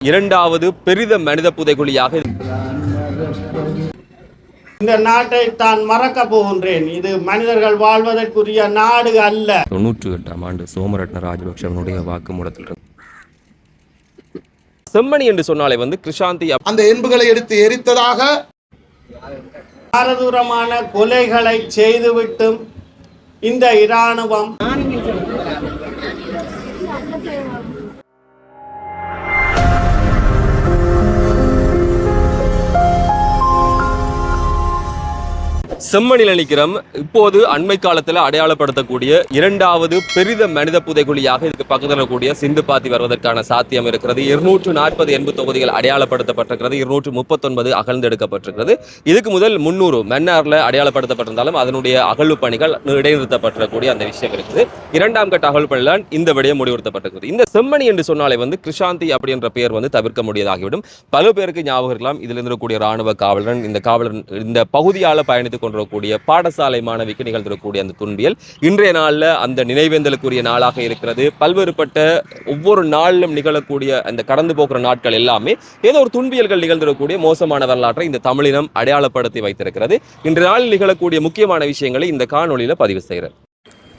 இரண்டாவது பெரித மனித புதைகுழியாக இந்த நாட்டை தான் மறக்க போகின்றேன். இது மனிதர்கள் வாழ்வதற்குரிய நாடு அல்ல. தொன்னூற்றி எட்டாம் ஆண்டு சோமரட்ன ராஜபக்ஷவனுடைய வாக்குமூலத்தில் செம்மணி என்று சொன்னாலே வந்து கிருஷாந்தி அந்த எண்புகளை எடுத்து எரித்ததாக பாரதூரமான கொலைகளை செய்துவிட்டும் இந்த இராணுவம் செம்மணியில் நிற்கிறோம் இப்போது அண்மை காலத்தில் அடையாளப்படுத்தக்கூடிய இரண்டாவது பெரித மனித புதைக்குழியாக இதுக்கு பக்கத்தில் கூடிய சிந்து பாத்தி வருவதற்கான சாத்தியம் இருக்கிறது. இருநூற்று நாற்பது எண்பது தொகுதிகள் அடையாளப்படுத்தப்பட்டிருக்கிறது. இருநூற்று முப்பத்தொன்பது அகழ்ந்தெடுக்கப்பட்டிருக்கிறது. இதுக்கு முதல் முன்னூறு மன்னாரில் அடையாளப்படுத்தப்பட்டிருந்தாலும் அதனுடைய அகழ்வு பணிகள் இடைநிறுத்தப்பட்டிருக்கக்கூடிய அந்த விஷயம் இருக்குது. இரண்டாம் கட்ட அகழ்வு பணிதான் இந்த விடயம் முடிவுறுத்தப்பட்டிருக்கிறது. இந்த செம்மணி என்று சொன்னாலே வந்து கிருஷாந்தி அப்படின்ற பெயர் வந்து தவிர்க்க முடியதாகிவிடும். பல பேருக்கு ஞாபகம் இருக்கலாம். இதில் இருக்கக்கூடிய ராணுவ காவலன் இந்த காவலன் இந்த பகுதியால் பயணித்துக் கொண்டிருக்கக்கூடிய பாடசாலை மாணவிக்கு நிகழ்ந்திருக்கக்கூடிய அந்த துன்பியல் இன்றைய நாளில் அந்த நினைவேந்தலுக்குரிய நாளாக இருக்கிறது. பல்வேறுபட்ட ஒவ்வொரு நாளிலும் நிகழக்கூடிய அந்த கடந்து போகிற நாட்கள் எல்லாமே ஏதோ ஒரு துன்பியல்கள் நிகழ்ந்திருக்கக்கூடிய மோசமான வரலாற்றை இந்த தமிழினம் அடையாளப்படுத்தி வைத்திருக்கிறது. இன்றைய நாளில் நிகழக்கூடிய முக்கியமான விஷயங்களை இந்த காணொலியில் பதிவு செய்கிறேன்.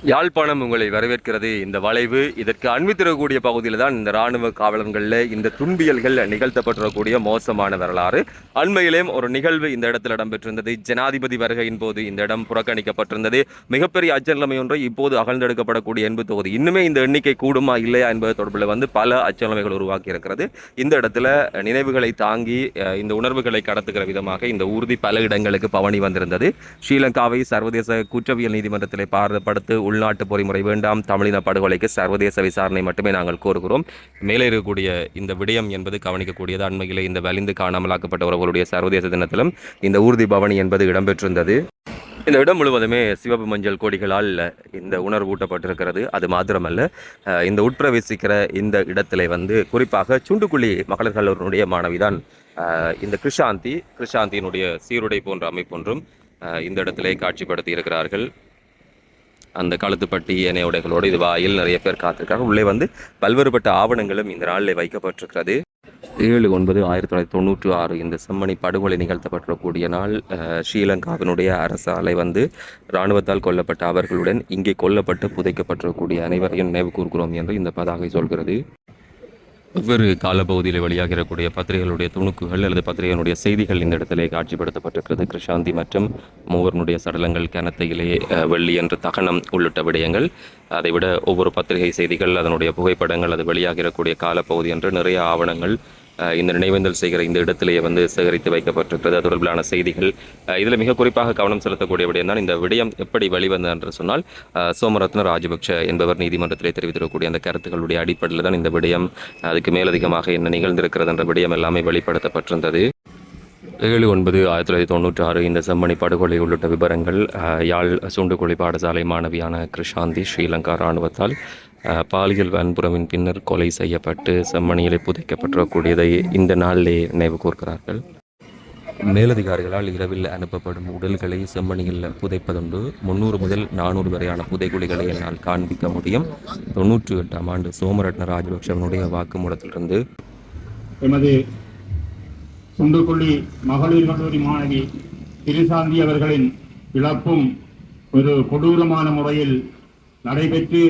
யாழ்ப்பாணம் உங்களை வரவேற்கிறது. இந்த வளைவு இதற்கு அண்மித்திருக்கக்கூடிய பகுதியில் தான் இந்த ராணுவ காவலர்களில் இந்த துன்பியல்கள் நிகழ்த்தப்பட்டிருக்கக்கூடிய மோசமான வரலாறு. அண்மையிலேயும் ஒரு நிகழ்வு இந்த இடத்தில் இடம்பெற்றிருந்தது. ஜனாதிபதி வருகையின் போது இந்த இடம் புறக்கணிக்கப்பட்டிருந்தது. மிகப்பெரிய அச்சநிலைமை ஒன்றை இப்போது அகழ்ந்தெடுக்கப்படக்கூடிய என்பது தொகுதி. இன்னுமே இந்த எண்ணிக்கை கூடுமா இல்லையா என்பது தொடர்பில் வந்து பல அச்சநிலைமைகள் உருவாக்கி இருக்கிறது இந்த இடத்துல நினைவுகளை தாங்கி இந்த உணர்வுகளை கடத்துகிற விதமாக இந்த ஊர்தி பல இடங்களுக்கு பவனி வந்திருந்தது. ஸ்ரீலங்காவை சர்வதேச குற்றவியல் நீதிமன்றத்தில் பாரதப்படுத்து உள்நாட்டு பொறிமுறை வேண்டாம் தமிழின படுகொலைக்கு சர்வதேச விசாரணை மட்டுமே நாங்கள் கோருகிறோம். மேலே இருக்கக்கூடிய இந்த விடயம் என்பது கவனிக்கக்கூடியது. அண்மையிலே இந்த வலிந்து காணாமலாக்கப்பட்ட உறவுகளுடைய சர்வதேச தினத்திலும் இந்த ஊர்தி பவனி என்பது இடம்பெற்றிருந்தது. இந்த இடம் முழுவதுமே சிவப்பு மஞ்சள் கொடிகளால் இந்த உணர்வூட்டப்பட்டிருக்கிறது அது மாத்திரமல்ல இந்த உட்பிரவேசிக்கிற இந்த இடத்திலே வந்து குறிப்பாக சுண்டுக்குழி மகளிர் கல்லூரியினுடைய மாணவிதான் இந்த கிருஷாந்தி. கிருஷாந்தியினுடைய சீருடை போன்ற அமைப்பொன்றும் இந்த இடத்திலே காட்சிப்படுத்தி இருக்கிறார்கள். அந்த கழுத்துப்பட்டி ஏனைய உடைகளோடு இது வாயில் நிறைய பேர் காத்திருக்காங்க. உள்ளே வந்து பல்வேறுபட்ட ஆவணங்களும் இந்த நாளில் வைக்கப்பட்டிருக்கிறது. ஏழு ஒன்பது ஆயிரத்தி தொள்ளாயிரத்தி தொண்ணூற்றி ஆறு இந்த செம்மணி படுகொலை நிகழ்த்தப்பட்டிருக்கக்கூடிய நாள் ஸ்ரீலங்காவினுடைய அரசாலை வந்து இராணுவத்தால் கொல்லப்பட்ட அவர்களுடன் இங்கே கொல்லப்பட்டு புதைக்கப்பட்டிருக்கக்கூடிய அனைவரையும் நினைவு கூறுகிறோம் என்று இந்த பதாகை சொல்கிறது. வெவ்வேறு காலப்பகுதியில் வெளியாகிறக்கூடிய பத்திரிகைகளுடைய துணுக்குகள் அல்லது பத்திரிகைகளுடைய செய்திகள் இந்த இடத்திலே காட்சிப்படுத்தப்பட்டிருக்கிறது. கிருஷாந்தி மற்றும் மூவர்னுடைய சடலங்கள் கிணத்தையிலே வெள்ளி என்ற தகனம் உள்ளிட்ட விடயங்கள். அதைவிட ஒவ்வொரு பத்திரிகை செய்திகள் அதனுடைய புகைப்படங்கள் அது வெளியாகிறக்கூடிய காலப்பகுதி என்று நிறைய ஆவணங்கள் இந்த நினைவேந்தல் செய்கிற இந்த இடத்திலேயே வந்து சேகரித்து வைக்கப்பட்டிருக்கிறது. அது தொடர்பிலான செய்திகள். இதில் மிக குறிப்பாக கவனம் செலுத்தக்கூடிய விடயம் தான் இந்த விடயம் எப்படி வெளிவந்தது என்று சொன்னால் சோமரத்ன ராஜபக்ஷ என்பவர் நீதிமன்றத்திலே தெரிவித்திருக்கக்கூடிய அந்த கருத்துக்களுடைய அடிப்படையில் தான் இந்த விடயம் அதுக்கு மேலதிகமாக என்ன நிகழ்ந்திருக்கிறது என்ற விடயம் எல்லாமே வெளிப்படுத்தப்பட்டிருந்தது. ஏழு ஒன்பது ஆயிரத்தி தொள்ளாயிரத்தி தொண்ணூற்றி ஆறு இந்த செம்மணி படுகொலை உள்ளிட்ட விவரங்கள் யாழ் சுண்டுகொலை பாடசாலை மாணவியான கிருஷாந்தி ஸ்ரீலங்கா இராணுவத்தால் பாலியல் வன்புறவின் பின்னர் கொலை செய்யப்பட்டு செம்மணியிலே புதைக்கப்பட்டிருக்கக்கூடியதை இந்த நாளிலே நினைவு கூர்கிறார்கள். மேலதிகாரிகளால் இரவில் அனுப்பப்படும் உடல்களை செம்மணியில் புதைப்பதுண்டு முன்னூறு முதல் நானூறு வரையான புதைகுழிகளை என்னால் காண்பிக்க முடியும். தொன்னூற்றி எட்டாம் ஆண்டு சோமரட்ன ராஜபக்ஷவனுடைய வாக்குமூலத்திலிருந்து எமது சுண்டுக்குள்ளி மகளிர் கல்லூரி மாணவி திருசாந்தி அவர்களின் இழப்பும் ஒரு கொடூரமான முறையில் நடைபெற்று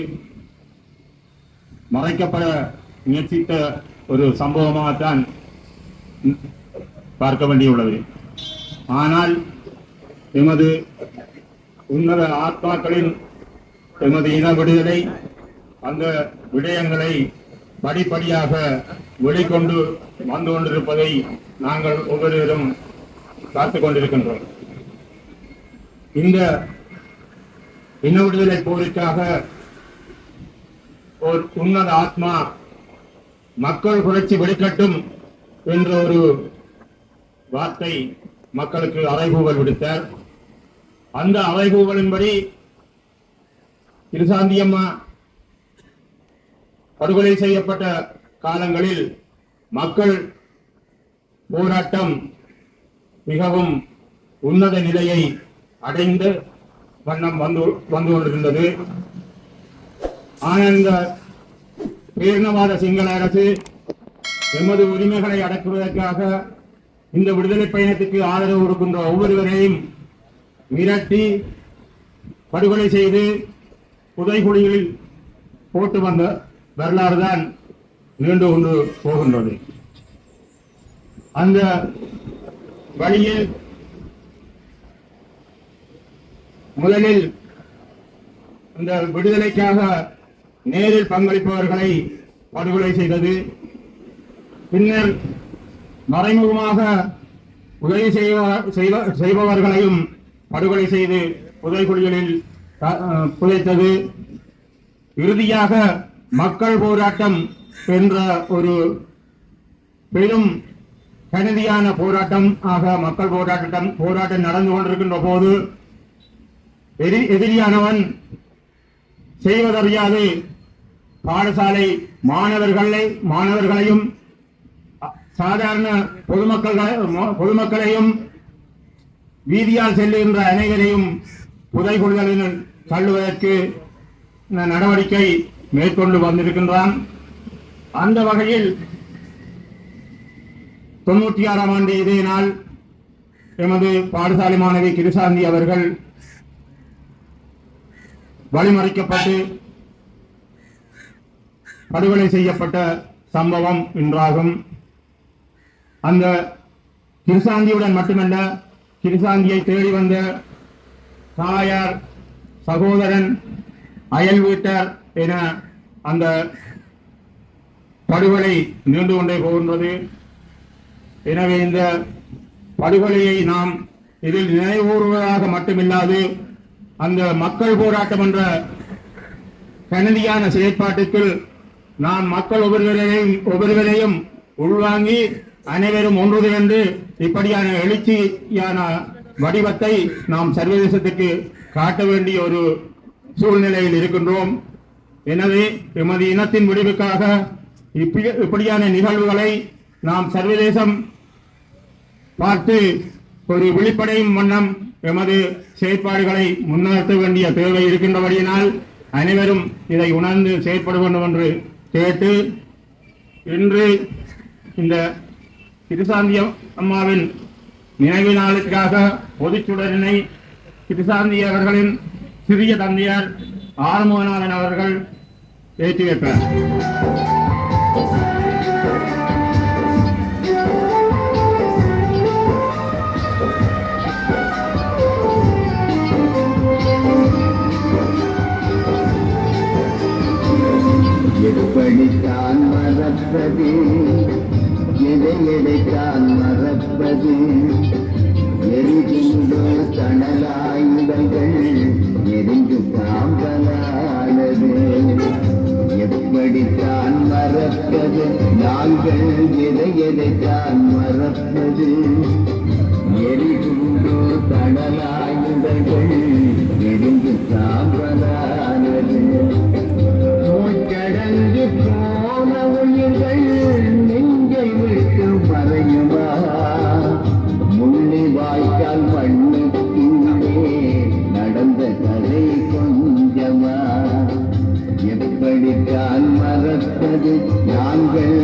மறைக்கப்பட முயற்சித்த ஒரு சம்பவமாகத்தான் பார்க்க வேண்டியுள்ளது. ஆனால் எமது உன்னத ஆத்மாக்களின் எமது இன விடுதலை அந்த விடயங்களை படிப்படியாக வெளிக்கொண்டு வந்து கொண்டிருப்பதை நாங்கள் ஒவ்வொருவரும் பார்த்து கொண்டிருக்கின்றோம். இந்த இன விடுதலை போருக்காக ஒரு உன்னத ஆத்மா. மக்கள் புரட்சி வெளிக்கட்டும் என்ற ஒரு வார்த்தை மக்களுக்கு அறைகூவல் விடுத்தார். அந்த அறைகூவலின்படி திருசாந்தியம்மா படுகொலை செய்யப்பட்ட காலங்களில் மக்கள் போராட்டம் மிகவும் உன்னத நிலையை அடைந்து வண்ணம் வந்து வந்து கொண்டிருந்தது. ஆனால் இந்த பேரினவாத சிங்கள அரசு எமது உரிமைகளை அடக்குவதற்காக இந்த விடுதலை பயணத்துக்கு ஆதரவு கொடுக்கின்ற ஒவ்வொருவரையும் மிரட்டி படுகொலை செய்து புதைகுழிகளில் போட்டு வந்த வரலாறு தான் நீண்டு கொண்டு போகின்றது. அந்த வழியில் முதலில் இந்த விடுதலைக்காக நேரில் பங்களிப்பவர்களை படுகொலை செய்தது. பின்னர் மறைமுகமாக உதவி செய்வ- செய்வ- செய்பவர்களையும் படுகொலை செய்து புதைக்குழிகளில் புதைத்தது. இறுதியாக மக்கள் போராட்டம் என்ற ஒரு பெரும் கனதியான போராட்டம் ஆக மக்கள் போராட்டம் போராட்டம் நடந்து கொண்டிருக்கின்ற போது எதி- எதிரியானவன் செய்வதறியாது. பாடசாலை மாணவர்களை மாணவர்களையும் சாதாரண பொதுமக்கள் பொதுமக்களையும் வீதியால் செல்லுகின்ற அனைவரையும் புதைகுழிகளில் தள்ளுவதற்கு நடவடிக்கை மேற்கொண்டு வந்திருக்கின்றான். அந்த வகையில் தொண்ணூற்றி ஆறாம் ஆண்டு இதே நாள் எமது பாடசாலை மாணவி கிருசாந்தி அவர்கள் வழிமறைக்கப்பட்டு படுகொலை செய்யப்பட்ட சம்பவம் என்றாகும் அந்த கிருசாந்தியுடன் மட்டுமல்ல கிருசாந்தியை தேடி வந்த தாயார் சகோதரன் அயல் வீட்டார் என அந்த படுகொலை நீண்டு கொண்டே போகின்றது. எனவே இந்த படுகொலையை நாம் இதில் நினைவூறுவதாக மட்டுமில்லாது அந்த மக்கள் போராட்டம் என்ற கனதியான செயற்பாட்டுக்குள் நாம் மக்கள் ஒவ்வொருவரையும் ஒவ்வொருவரையும் உள்வாங்கி அனைவரும் ஒன்று திரண்டு இப்படியான எழுச்சியான வடிவத்தை நாம் சர்வதேசத்துக்கு காட்ட வேண்டிய ஒரு சூழ்நிலையில் இருக்கின்றோம். எனவே எமது இனத்தின் முடிவுக்காக இப்படியான நிகழ்வுகளை நாம் சர்வதேசம் பார்த்து ஒரு விழிப்படையும் வண்ணம் எமது செயற்பாடுகளை முன்னெடுத்த வேண்டிய தேவை இருக்கின்றபடியினால் அனைவரும் இதை உணர்ந்து செயற்பட வேண்டும் என்று கேட்டு இன்று இந்த கிருசாந்தி அம்மாவின் நினைவு நாளுக்காக பொதுச்சுடரினை திருசாந்தி அவர்களின் சிறிய தந்தையார் ஆறுமுகநாதன் அவர்கள் ஏற்றி வைப்பார் எப்படித்தான் மறப்பது. எதை எதைத்தான் மறப்பது. எரிகின்றோ தணலாயுதங்கள் எரிந்து சாம்பலானது எப்படித்தான் மறப்பது? நாங்கள் எதை எதைத்தான் மறப்பது? எரிகின்றோ தணலாயுதங்கள் எரிந்து சாம்பலானது மூச்சடங்கு போன உயிர்கள் நெஞ்சை விட்டு பறையுமா முள்ளி வாய்க்கால் பண்ணுக்கின்றே நடந்த கதை கொஞ்சமா? எப்படித்தான் மறப்பது நாங்கள்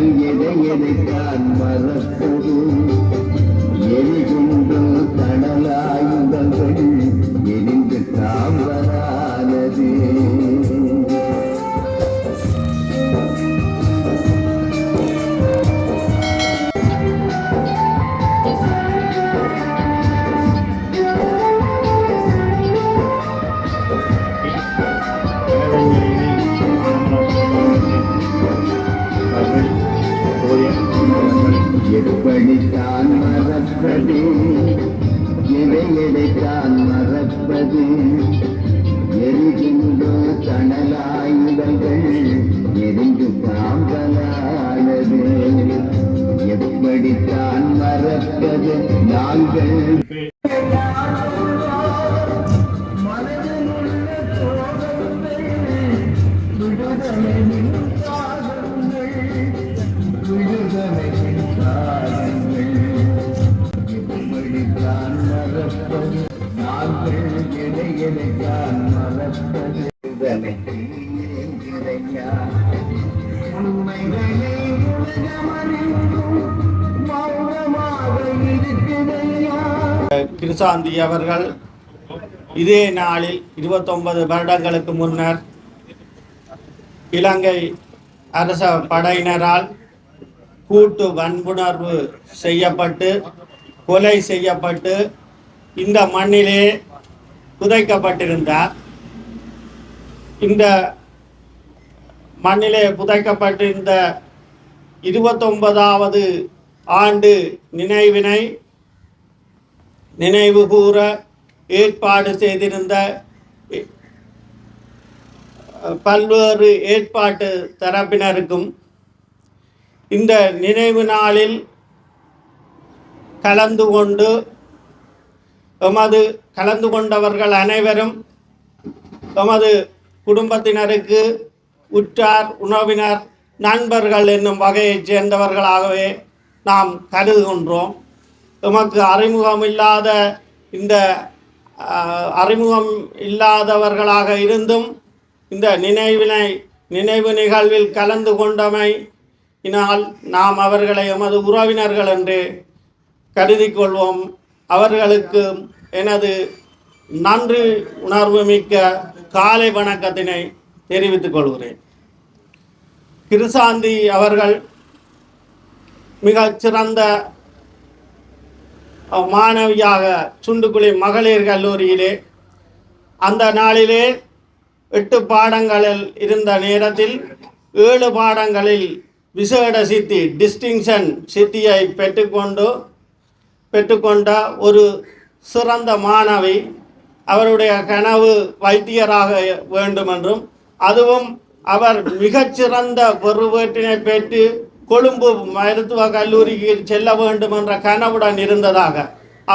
கிருசாந்தி அவர்கள் இதே நாளில் இருபத்தொன்பது வருடங்களுக்கு முன்னர் இலங்கை அரச படையினரால் கூட்டு வன்புணர்வு செய்யப்பட்டு கொலை செய்யப்பட்டு இந்த மண்ணிலே புதைக்கப்பட்டிருந்தார். இந்த மண்ணிலே புதைக்கப்பட்டிருந்த இருபத்தொன்பதாவது ஆண்டு நினைவினை நினைவு கூற ஏற்பாடு செய்திருந்த பல்வேறு ஏற்பாட்டு தரப்பினருக்கும் இந்த நினைவு நாளில் கலந்து கொண்டு எமது கலந்து கொண்டவர்கள் அனைவரும் எமது குடும்பத்தினருக்கு உற்றார் உணவினர் நண்பர்கள் என்னும் வகையைச் சேர்ந்தவர்களாகவே நாம் கருதுகின்றோம். எமக்கு அறிமுகம் இல்லாத இந்த அறிமுகம் இல்லாதவர்களாக இருந்தும் இந்த நினைவினை நினைவு நிகழ்வில் கலந்து கொண்டமையினால் நாம் அவர்களை எமது உறவினர்கள் என்று கருதி கொள்வோம். அவர்களுக்கு எனது நன்றி உணர்வு மிக்க காலை வணக்கத்தினை தெரிவித்துக் கொள்கிறேன். கிருசாந்தி அவர்கள் மிகச் சிறந்த மாணவியாக சுண்டுக்குழி மகளிர் கல்லூரியிலே அந்த நாளிலே எட்டு பாடங்களில் இருந்த நேரத்தில் ஏழு பாடங்களில் விசேட சித்தி டிஸ்டிங்ஷன் சித்தியை பெற்றுக்கொண்டு பெற்றுக்கொண்ட ஒரு சிறந்த மாணவி அவருடைய கனவு வைத்தியராக வேண்டுமென்றும் அதுவும் அவர் மிகச்சிறந்த பெருவேற்றினை பெற்று கொழும்பு மருத்துவ கல்லூரிக்கு செல்ல வேண்டும் என்ற கனவுடன் இருந்ததாக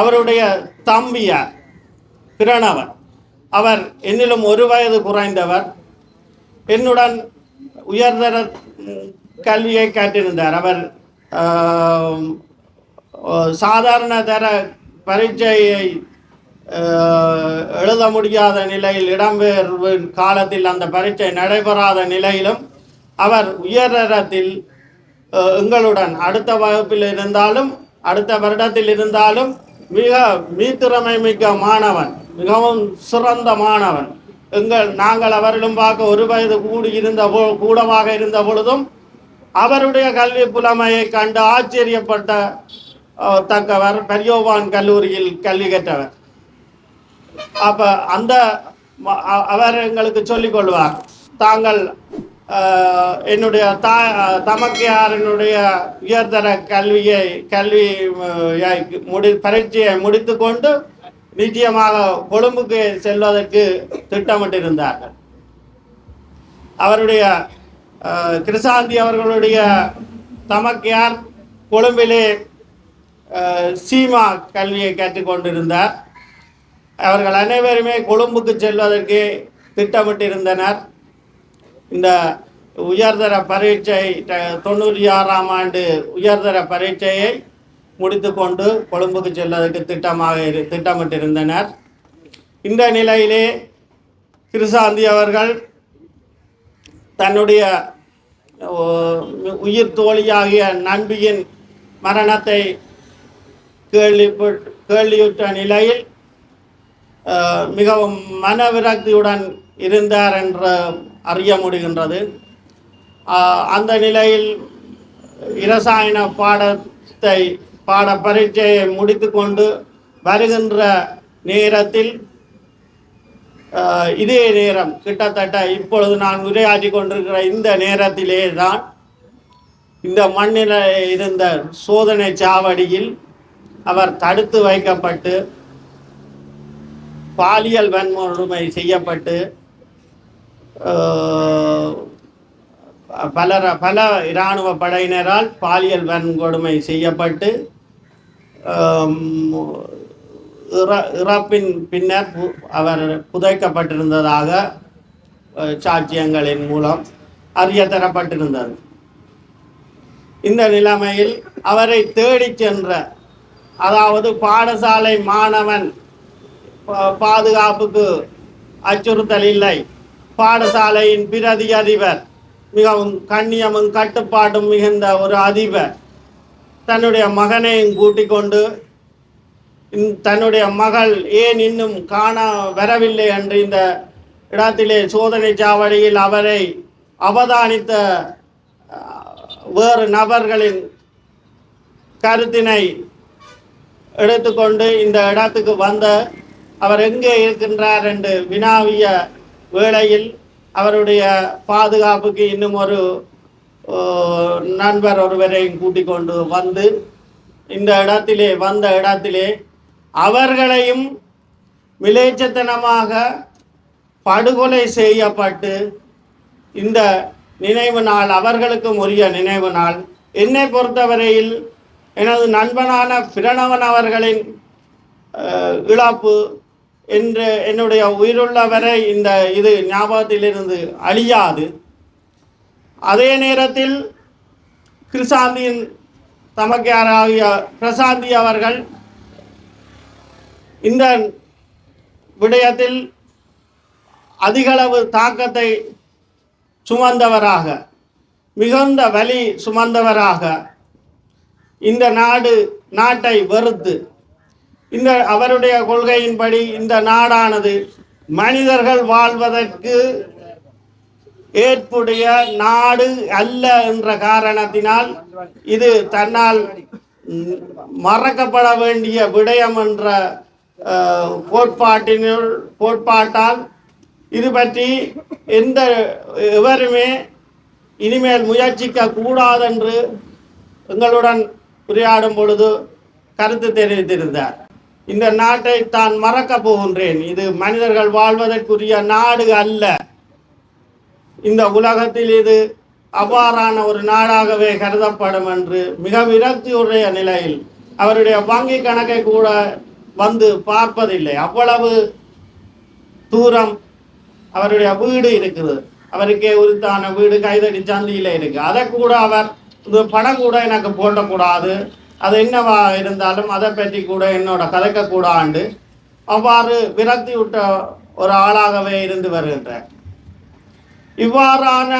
அவருடைய தம்பியார் பிரணவர் அவர் என்னிலும் ஒரு வயது குறைந்தவர். என்னுடன் உயர்தர கல்வியை கற்றிருந்தார். அவர் சாதாரண தர பரீட்சையை எழுத முடியாத நிலையில் இடம்பெயர்வு காலத்தில் அந்த பரீட்சை நடைபெறாத நிலையிலும் அவர் உயரத்தில் எங்களுடன் அடுத்த வகுப்பில் இருந்தாலும் அடுத்த வருடத்தில் இருந்தாலும் மிக மீத்திறமை மிக்க மாணவன் மிகவும் சிறந்த மாணவன். எங்கள் நாங்கள் அவரிடம் பார்க்க ஒரு வயது கூடி இருந்த கூடமாக இருந்த பொழுதும் அவருடைய கல்வி புலமையை கண்டு ஆச்சரியப்பட்ட தக்கவர் பெரியோவான் கல்லூரியில் கல்வி கற்றவர். அப்ப அந்த அவர் எங்களுக்கு சொல்லிக் கொள்வார். தாங்கள் என்னுடைய தா தமக்கையாரனுடைய உயர்தர கல்வியை கல்வி அஹ், யை- முடி பரீட்சையை நிச்சயமாக கொழும்புக்கு செல்வதற்கு திட்டமிட்டிருந்தார்கள். அவருடைய அஹ், கிருசாந்தி அவர்களுடைய தமக்கையார் கொழும்பிலே அஹ், சீமா கல்வியை கற்றுக்கொண்டிருந்தார் அவர்கள் அனைவருமே கொழும்புக்கு செல்வதற்கு திட்டமிட்டிருந்தனர். இந்த உயர்தர பரீட்சை ட- தொண்ணூற்றி ஆறாம் ஆண்டு உயர்தர பரீட்சையை முடித்துக்கொண்டு கொழும்புக்கு செல்வதற்கு திட்டமாக இரு திட்டமிட்டிருந்தனர். இந்த நிலையிலே கிருசாந்தி அவர்கள் தன்னுடைய உயிர் தோழியாகிய நண்பியின் மரணத்தை கேள்வி கேள்வியுற்ற நிலையில் மிகவும் மனவிரக்தியுடன் இருந்தார் என்று அறிய முடிகின்றது. அந்த நிலையில் இரசாயன பாடத்தை பாட பரீட்சையை முடித்துக்கொண்டு வருகின்ற நேரத்தில் இதே நேரம் கிட்டத்தட்ட இப்பொழுது நான் உரையாற்றி கொண்டிருக்கிற இந்த நேரத்திலே தான் இந்த மண்ணில் இருந்த சோதனை சாவடியில் அவர் தடுத்து வைக்கப்பட்டு பாலியல் வன்முறை செய்யப்பட்டு பல பலர பல இராணுவ படையினரால் பாலியல் வன்கொடுமை செய்யப்பட்டு இற- இறப்பின் பின்னர் பு- அவர் புதைக்கப்பட்டிருந்ததாக சாட்சியங்களின் மூலம் அறிய தரப்பட்டிருந்தது இந்த நிலைமையில் அவரை தேடிச் சென்ற அதாவது பாடசாலை மாணவன் பாதுகாப்புக்கு அச்சுறுத்தல் இல்லை. பாடசாலையின் பிரதி அதிபர் மிகவும் கண்ணியமும் கட்டுப்பாடும் மிகுந்த ஒரு அதிபர். தன்னுடைய மகனையும் கூட்டிக் கொண்டு தன்னுடைய மகள் ஏன் இன்னும் காண வரவில்லை என்று இந்த இடத்திலே சோதனை சாவடியில் அவரை அவதானித்த வேறு நபர்களின் கருத்தினை எடுத்துக்கொண்டு இந்த இடத்துக்கு வந்த அவர் எங்கே இருக்கின்றார் என்று வினாவிய வேளையில் அவருடைய பாதுகாப்புக்கு இன்னும் ஒரு நண்பர் ஒருவரையும் கூட்டிக் கொண்டு வந்து இந்த இடத்திலே வந்த இடத்திலே அவர்களையும் விளைச்சத்தனமாக படுகொலை செய்யப்பட்டு இந்த நினைவு நாள் அவர்களுக்கும் உரிய நினைவு நாள். என்னை பொறுத்தவரையில் எனது நண்பனான பிரணவன் அவர்களின் இழப்பு என்று என்னுடைய உயிருள்ள வரை இந்த இது ஞாபகத்திலிருந்து அழியாது. அதே நேரத்தில் கிருசாந்தியின் தமக்கையாராகிய பிரசாந்தி அவர்கள் இந்த விடயத்தில் அதிகளவு தாக்கத்தை சுமந்தவராக மிகுந்த வலி சுமந்தவராக இந்த நாடு நாட்டை வெறுத்து இந்த அவருடைய கொள்கையின்படி இந்த நாடானது மனிதர்கள் வாழ்வதற்கு ஏற்புடைய நாடு அல்ல என்ற காரணத்தினால் இது தன்னால் மறக்கப்பட வேண்டிய விடயம் என்ற கோட்பாட்டினுள் கோட்பாட்டால் இது பற்றி எந்த எவருமே இனிமேல் முயற்சிக்க கூடாதென்று எங்களுடன் உரையாடும் பொழுது கருத்து தெரிவித்திருந்தார். இந்த நாட்டை தான் மறக்கப் போகின்றேன். இது மனிதர்கள் வாழ்வதற்குரிய நாடு அல்ல. இந்த உலகத்தில் இது அவ்வாறான ஒரு நாடாகவே கருதப்படும் என்று மிக விரக்தியுடைய நிலையில் அவருடைய வங்கி கணக்கை கூட வந்து பார்ப்பதில்லை. அவ்வளவு தூரம் அவருடைய வீடு இருக்குது அவருக்கே உரித்தான வீடு கைதடி சந்தியில் இருக்கு. அதை கூட அவர் இந்த படம் கூட எனக்கு போடக்கூடாது அது என்னவா இருந்தாலும் அதை பற்றி கூட என்னோட கதைக்கக்கூடாண்டு அவ்வாறு விரக்தி விட்ட ஒரு ஆளாகவே இருந்து வருகின்றார். இவ்வாறான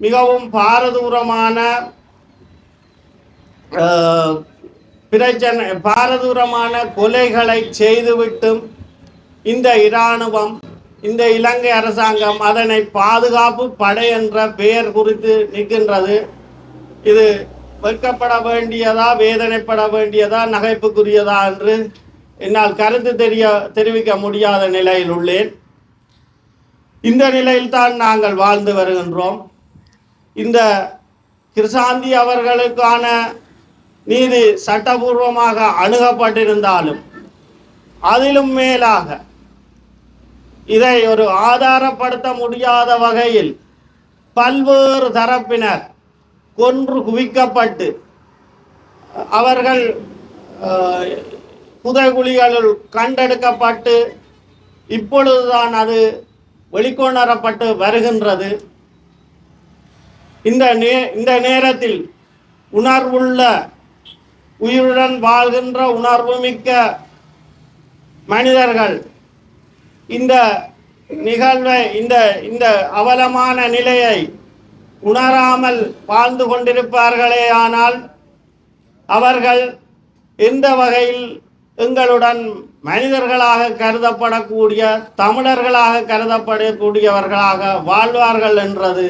மிகவும் பாரதூரமான பிரச்சனை பாரதூரமான கொலைகளை செய்துவிட்டும் இந்த இராணுவம் இந்த இலங்கை அரசாங்கம் அதனை பாதுகாப்பு படை என்ற பெயர் குறித்து நிற்கின்றது. இது வெட்கப்பட வேண்டியதா வேதனைப்பட வேண்டியதா நகைப்புக்குரியதா என்று என்னால் கருத்து தெரிய தெரிவிக்க முடியாத நிலையில் உள்ளேன். இந்த நிலையில்தான் நாங்கள் வாழ்ந்து வருகின்றோம். இந்த கிருசாந்தி அவர்களுக்கான நீதி சட்டபூர்வமாக அணுகப்பட்டிருந்தாலும் அதிலும் மேலாக இதை ஒரு ஆதாரப்படுத்த முடியாத வகையில் பல்வேறு தரப்பினர் கொன்று குவிக்கப்பட்டு அவர்கள் புதைகுழிகளுள் புதைகுழிகளில் கண்டெடுக்கப்பட்டு இப்பொழுதுதான் அது வெளிக்கொணரப்பட்டு வருகின்றது. இந்த நே இந்த நேரத்தில் உணர்வுள்ள உயிருடன் வாழ்கின்ற உணர்வுமிக்க மனிதர்கள் இந்த நிகழ்வை இந்த இந்த அவலமான நிலையை உணராமல் வாழ்ந்து கொண்டிருப்பார்களே ஆனால் அவர்கள் இந்த வகையில் எங்களுடன் மனிதர்களாக கருதப்படக்கூடிய தமிழர்களாக கருதப்படக்கூடியவர்களாக வாழ்வார்கள் என்றது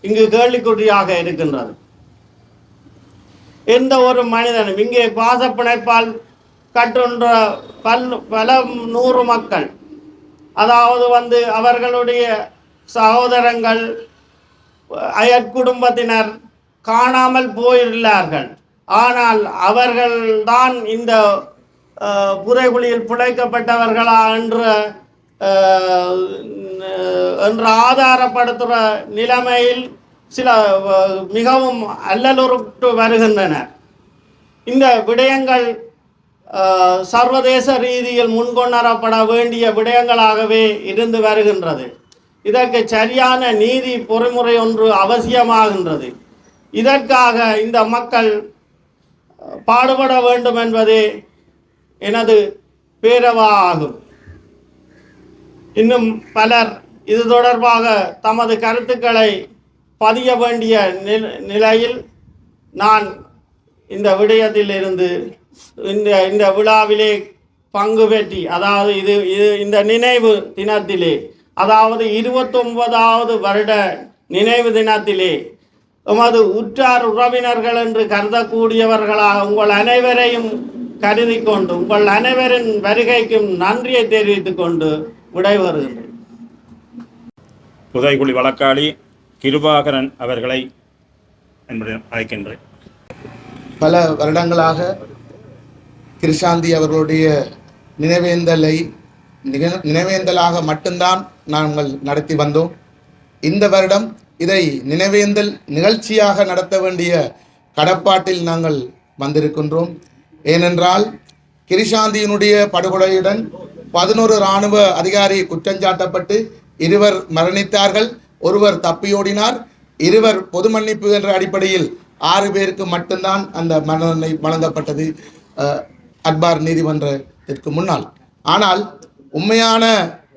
இங்கு கேள்விக்குறியாக இருக்கின்றது. எந்த ஒரு மனிதனும் இங்கே பாசப்பிணைப்பால் கட்டுன்ற பல் பல நூறு மக்கள் அதாவது வந்து அவர்களுடைய சகோதரங்கள் அயற்குடும்பத்தினர் காணாமல் போயுள்ளார்கள் ஆனால் அவர்கள்தான் இந்த அஹ், புதைகுழியில் என்று என்ற என்ற ஆதாரப்படுத்துகிற நிலைமையில் சில மிகவும் அல்லலுறுட்டு வருகின்றனர். இந்த விடயங்கள் சர்வதேச ரீதியில் முன்கொணரப்பட வேண்டிய விடயங்களாகவே இருந்து வருகின்றது. இதற்கு சரியான நீதி பொறிமுறை ஒன்று அவசியமாகின்றது. இதற்காக இந்த மக்கள் பாடுபட வேண்டும் என்பதே எனது பேரவா ஆகும். இன்னும் பலர் இது தொடர்பாக தமது கருத்துக்களை பதிய வேண்டிய நில- நிலையில் நான் இந்த விடயத்தில் இருந்து இந்த இந்த விழாவிலே பங்கு பெற்றி அதாவது இது இது இந்த நினைவு தினத்திலே அதாவது இருபத்தொன்பதாவது வருட நினைவு தினத்திலே எமது உற்றார் உறவினர்கள் என்று கருதக்கூடியவர்களாக உங்கள் அனைவரையும் கருதி கொண்டு உங்கள் அனைவரின் வருகைக்கும் நன்றியை தெரிவித்துக் கொண்டு விடைபெறுகின்றேன் புதைகுழி வழக்காளி கிருபாகரன் அவர்களை அழைக்கின்றேன். பல வருடங்களாக கிருஷாந்தி அவர்களுடைய நினைவேந்தலை நினைவேந்தலாக மட்டும்தான் நாங்கள் நடத்தி வந்தோம். இந்த வருடம் இதை நினைவேந்தல் நிகழ்ச்சியாக நடத்த வேண்டிய கடப்பாட்டில் நாங்கள் வந்திருக்கின்றோம். ஏனென்றால் கிரிஷாந்தியினுடைய படுகொலையுடன் பதினோரு இராணுவ அதிகாரி குற்றஞ்சாட்டப்பட்டு இருவர் மரணித்தார்கள் ஒருவர் தப்பியோடினார் இருவர் பொது மன்னிப்பு என்ற அடிப்படையில் ஆறு பேருக்கு மட்டும்தான் அந்த மனநிலை வழங்கப்பட்டது அக்பார் நீதிமன்றத்திற்கு முன்னால். ஆனால் உண்மையான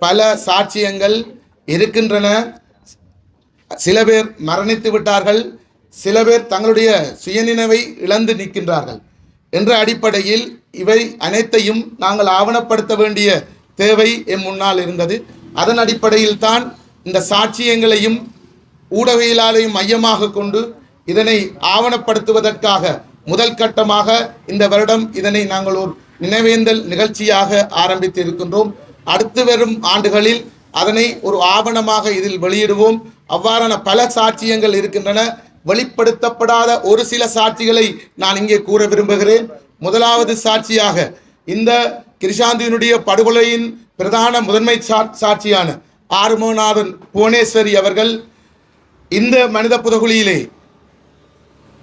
பல சாட்சியங்கள் இருக்கின்றன. சில பேர் மரணித்து விட்டார்கள் சில பேர் தங்களுடைய சுயநினைவை இழந்து நிற்கின்றார்கள். என்ற அடிப்படையில் இவை அனைத்தையும் நாங்கள் ஆவணப்படுத்த வேண்டிய தேவை எம் முன்னால் இருந்தது. அதன் அடிப்படையில் தான் இந்த சாட்சியங்களையும் ஊடகவியலாலையும் மையமாக கொண்டு இதனை ஆவணப்படுத்துவதற்காக முதல் கட்டமாக இந்த வருடம் இதனை நாங்கள் ஒரு நினைவேந்தல் நிகழ்ச்சியாக ஆரம்பித்து இருக்கின்றோம் அடுத்து வரும் ஆண்டுகளில் அதனை ஒரு ஆவணமாக இதில் வெளியிடுவோம். அவ்வாறான பல சாட்சியங்கள் இருக்கின்றன. வெளிப்படுத்தப்படாத ஒரு சில சாட்சிகளை நான் இங்கே கூற விரும்புகிறேன். முதலாவது சாட்சியாக இந்த கிருஷாந்தியினுடைய படுகொலையின் பிரதான முதன்மை சா- சாட்சியான ஆறுமோநாதன் புவனேஸ்வரி அவர்கள் இந்த மனித புதகுலியிலே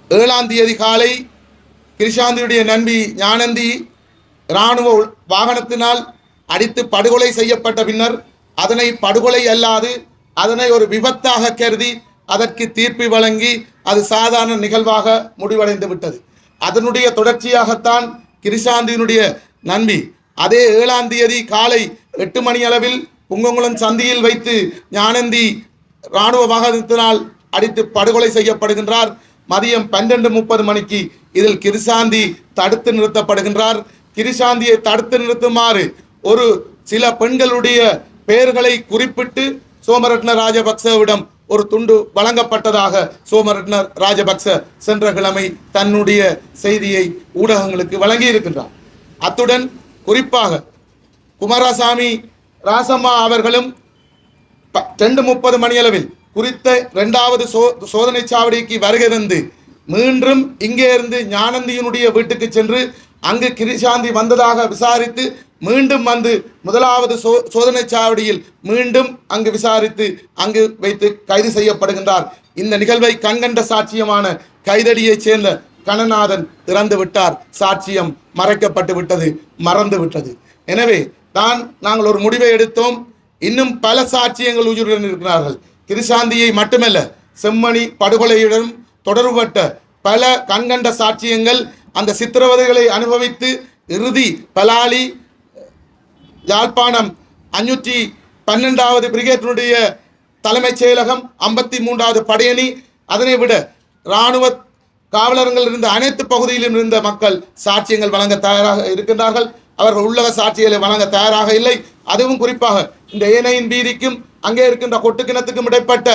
ஏழாம் தேதி காலை கிருஷாந்தியுடைய நண்பி ஞானந்தி இராணுவ உள்- வாகனத்தினால் அடித்து படுகொலை செய்யப்பட்ட பின்னர் அதனை படுகொலை அல்லாது அதனை ஒரு விபத்தாக கருதி அதற்கு தீர்ப்பு வழங்கி அது சாதாரண நிகழ்வாக முடிவடைந்து விட்டது. அதனுடைய தொடர்ச்சியாகத்தான் கிருஷாந்தியினுடைய நன்றி அதே ஏழாம் தேதி காலை எட்டு மணி அளவில் புங்கங்குளம் சந்தியில் வைத்து ஞானந்தி இராணுவ வாகனத்தினால் அடித்து படுகொலை செய்யப்படுகின்றார். மதியம் பன்னெண்டு முப்பது மணிக்கு இதில் கிரிசாந்தி தடுத்து நிறுத்தப்படுகின்றார். கிரிசாந்தியை தடுத்து நிறுத்துமாறு ஒரு சில பெண்களுடைய பெயர்களை குறிப்பிட்டு சோமரட்ன ராஜபக்சவிடம் ஒரு துண்டு வழங்கப்பட்டதாக சோமரட்ன ராஜபக்ச சென்ற கிழமை தன்னுடைய செய்தியை ஊடகங்களுக்கு வழங்கி இருக்கின்றார் அத்துடன் குறிப்பாக குமாரசாமி ராசம்மா அவர்களும் ப- ரெண்டு முப்பது மணியளவில் குறித்த இரண்டாவது சோ சோதனை சாவடிக்கு வருகை தந்து மீண்டும் இங்கே இருந்து ஞானந்தியினுடைய வீட்டுக்கு சென்று அங்கு கிரிசாந்தி வந்ததாக விசாரித்து மீண்டும் வந்து முதலாவது சோ சோதனை சாவடியில் மீண்டும் அங்கு விசாரித்து அங்கு வைத்து கைது செய்யப்படுகின்றார். இந்த நிகழ்வை கண்கண்ட சாட்சியமான கைதடியைச் சேர்ந்த கணநாதன் இறந்து விட்டார். சாட்சியம் மறைக்கப்பட்டு விட்டது மறந்து விட்டது. எனவே தான் நாங்கள் ஒரு முடிவை எடுத்தோம். இன்னும் பல சாட்சியங்கள் உயிருடன் இருக்கிறார்கள். கிருசாந்தியை மட்டுமல்ல செம்மணி படுகொலையுடன் தொடர்பட்ட பல கண்கண்ட சாட்சியங்கள் அந்த சித்திரவதைகளை அனுபவித்து இறுதி பலாலி யாழ்ப்பாணம் அஞ்சூற்றி பன்னெண்டாவது பிரிகேட்டினுடைய தலைமைச் செயலகம் ஐம்பத்தி மூன்றாவது படையணி. அதனை விட இராணுவ காவலர்கள் இருந்த அனைத்து பகுதியிலும் இருந்த மக்கள் சாட்சியங்கள் வழங்க தயாராக இருக்கின்றார்கள். அவர்கள் உள்ளக சாட்சிகளை வழங்க தயாராக இல்லை. அதுவும் குறிப்பாக இந்த ஏனையின் வீதிக்கும் அங்கே இருக்கின்ற கொட்டுக்கிணத்துக்கும் இடைப்பட்ட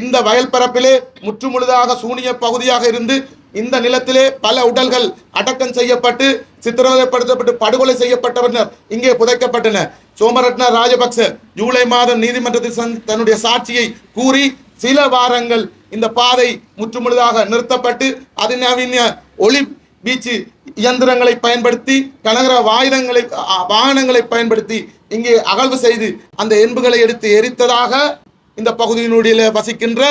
இந்த வயல் பரப்பிலே முற்றுமுழுதாக சூனிய பகுதியாக இருந்து இந்த நிலத்திலே பல உடல்கள் அடக்கம் செய்யப்பட்டு சித்திரவதைப்படுத்தப்பட்டு படுகொலை செய்யப்பட்டவர்கள் இங்கே புதைக்கப்பட்டன. சோமரட்ன ராஜபக்ச ஜூலை மாதம் நீதிமன்றத்தில் தன்னுடைய சாட்சியை கூறி சில வாரங்கள் இந்த பாதை முற்றுமுழுதாக நிறுத்தப்பட்டு அதிநவீன ஒளி வீச்சு இயந்திரங்களை பயன்படுத்தி கனகர வாயுதங்களை வாகனங்களை பயன்படுத்தி இங்கே அகழ்வு செய்து அந்த எண்புகளை எடுத்து எரித்ததாக இந்த பகுதியினுடைய வசிக்கின்ற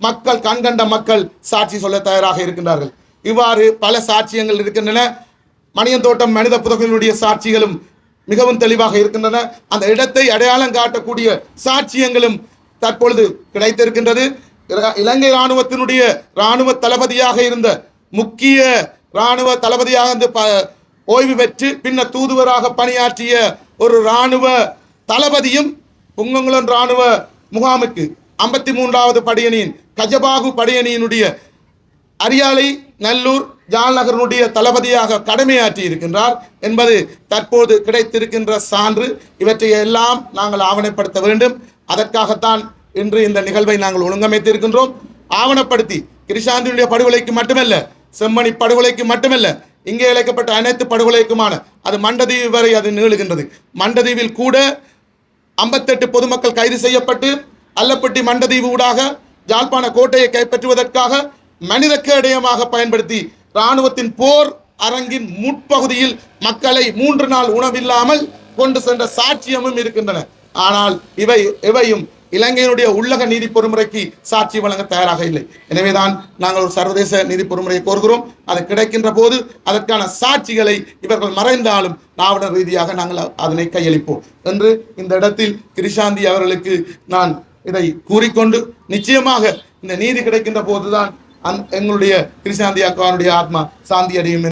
மக்கள் கண்கண்ட மக்கள் சாட்சி சொல்ல தயாராக இருக்கின்றார்கள். இவ்வாறு பல சாட்சியங்கள் இருக்கின்றன. மணியந்தோட்டம் மனித புதர்களுடைய சாட்சிகளும் மிகவும் தெளிவாக இருக்கின்றன. அந்த இடத்தை அடையாளம் காட்டக்கூடிய சாட்சியங்களும் தற்பொழுது கிடைத்திருக்கின்றது. இலங்கை இராணுவத்தினுடைய இராணுவ தளபதியாக இருந்த முக்கிய இராணுவ தளபதியாக இருந்து ப ஓய்வு பெற்று பின்னர் தூதுவராக பணியாற்றிய ஒரு இராணுவ தளபதியும் புங்கங்குளம் இராணுவ முகாமுக்கு ஐம்பத்தி மூன்றாவது படையணியின் கஜபாகு படையணியினுடைய அரியாலை நல்லூர் ஜால்நகரனுடைய தளபதியாக கடமையாற்றி இருக்கின்றார் என்பது தற்போது கிடைத்திருக்கின்ற சான்று. இவற்றை எல்லாம் நாங்கள் ஆவணப்படுத்த வேண்டும். அதற்காகத்தான் இன்று இந்த நிகழ்வை நாங்கள் ஒழுங்கமைத்திருக்கின்றோம். ஆவணப்படுத்தி கிருஷாந்தினுடைய படுகொலைக்கு மட்டுமல்ல செம்மணி படுகொலைக்கு மட்டுமல்ல இங்கே இழைக்கப்பட்ட அனைத்து படுகொலைக்குமான அது மண்டதீவு வரை அது நீளுகின்றது. மண்டதீவில் கூட ஐம்பத்தெட்டு பொதுமக்கள் கைது செய்யப்பட்டு அல்லப்பட்டி மண்டதீவு ஊடாக ஜாழ்ப்பாண கோட்டையை கைப்பற்றுவதற்காக மனித கேடயமாக பயன்படுத்தி இராணுவத்தின் போர் அரங்கின் முற்பகுதியில் மக்களை மூன்று நாள் உணவில்லாமல் கொண்டு சென்ற சாட்சியமும் இருக்கின்றன. ஆனால் இவை இவையும் இலங்கையினுடைய உள்ளக நீதி பொறுமுறைக்கு சாட்சி வழங்க தயாராக இல்லை. எனவேதான் நாங்கள் ஒரு சர்வதேச நீதி பொறுமுறையை கோருகிறோம். அது கிடைக்கின்ற போது அதற்கான சாட்சிகளை இவர்கள் மறைந்தாலும் நாவட ரீதியாக நாங்கள் அதனை கையளிப்போம். என்று இந்த இடத்தில் கிரிஷாந்தி அவர்களுக்கு நான் இதை கூறிக்கொண்டு நிச்சயமாக இந்த நீதி கிடைக்கின்ற போதுதான் அந் எங்களுடைய கிருஷ்ணாந்தி அக்காவுடைய ஆத்மா சாந்தி அடையும்